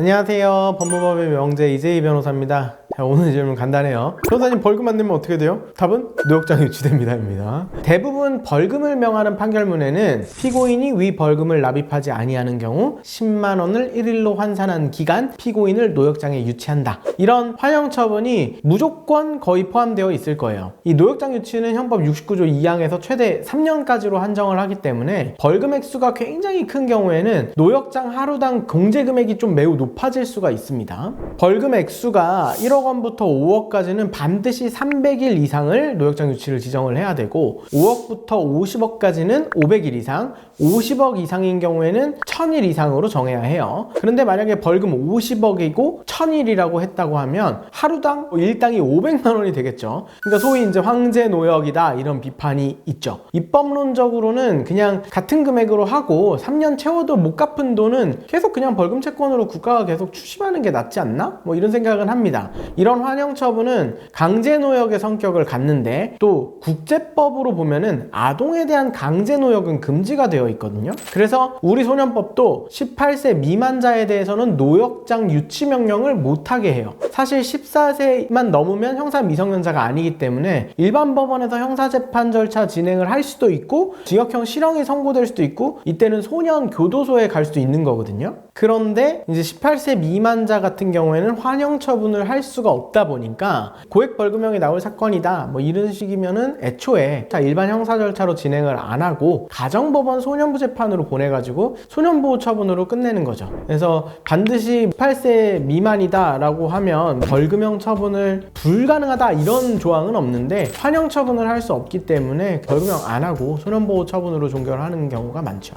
안녕하세요. 법무법의 명제 이재희 변호사입니다. 자, 오늘 질문 간단해요. 변호사님 벌금 안 내면 어떻게 돼요? 답은 노역장 유치됩니다입니다. 대부분 벌금을 명하는 판결문에는 피고인이 위 벌금을 납입하지 아니하는 경우 10만 원을 1일로 환산한 기간 피고인을 노역장에 유치한다. 이런 환영 처분이 무조건 거의 포함되어 있을 거예요. 이 노역장 유치는 형법 69조 2항에서 최대 3년까지로 한정을 하기 때문에 벌금 액수가 굉장히 큰 경우에는 노역장 하루당 공제 금액이 좀 매우 높 아질 수가 있습니다. 벌금 액수가 1억 원부터 5억까지는 반드시 300일 이상을 노역장 유치를 지정을 해야 되고 5억부터 50억까지는 500일 이상, 50억 이상인 경우에는 1000일 이상으로 정해야 해요. 그런데 만약에 벌금 50억이고 1000일이라고 했다고 하면 하루당 뭐 일당이 500만 원이 되겠죠. 그러니까 소위 이제 황제 노역이다 이런 비판이 있죠. 입법론적으로는 그냥 같은 금액으로 하고 3년 채워도 못 갚은 돈은 계속 그냥 벌금 채권으로 국가 가 계속 추심하는 게 낫지 않나? 뭐 이런 생각은 합니다. 이런 환영 처분은 강제 노역의 성격을 갖는데 또 국제법으로 보면은 아동에 대한 강제 노역은 금지가 되어 있거든요. 그래서 우리 소년법도 18세 미만자에 대해서는 노역장 유치 명령을 못 하게 해요. 사실 14세만 넘으면 형사 미성년자가 아니기 때문에 일반 법원에서 형사 재판 절차 진행을 할 수도 있고 징역형 실형이 선고될 수도 있고 이때는 소년 교도소에 갈 수도 있는 거거든요. 그런데 이제 18세 미만자 같은 경우에는 환영 처분을 할 수가 없다 보니까 고액 벌금형이 나올 사건이다 뭐 이런 식이면은 애초에 자 일반 형사 절차로 진행을 안 하고 가정법원 소년부 재판으로 보내가지고 소년보호 처분으로 끝내는 거죠. 그래서 반드시 18세 미만이다라고 하면 벌금형 처분을 불가능하다 이런 조항은 없는데 환영 처분을 할 수 없기 때문에 벌금형 안 하고 소년보호 처분으로 종결하는 경우가 많죠.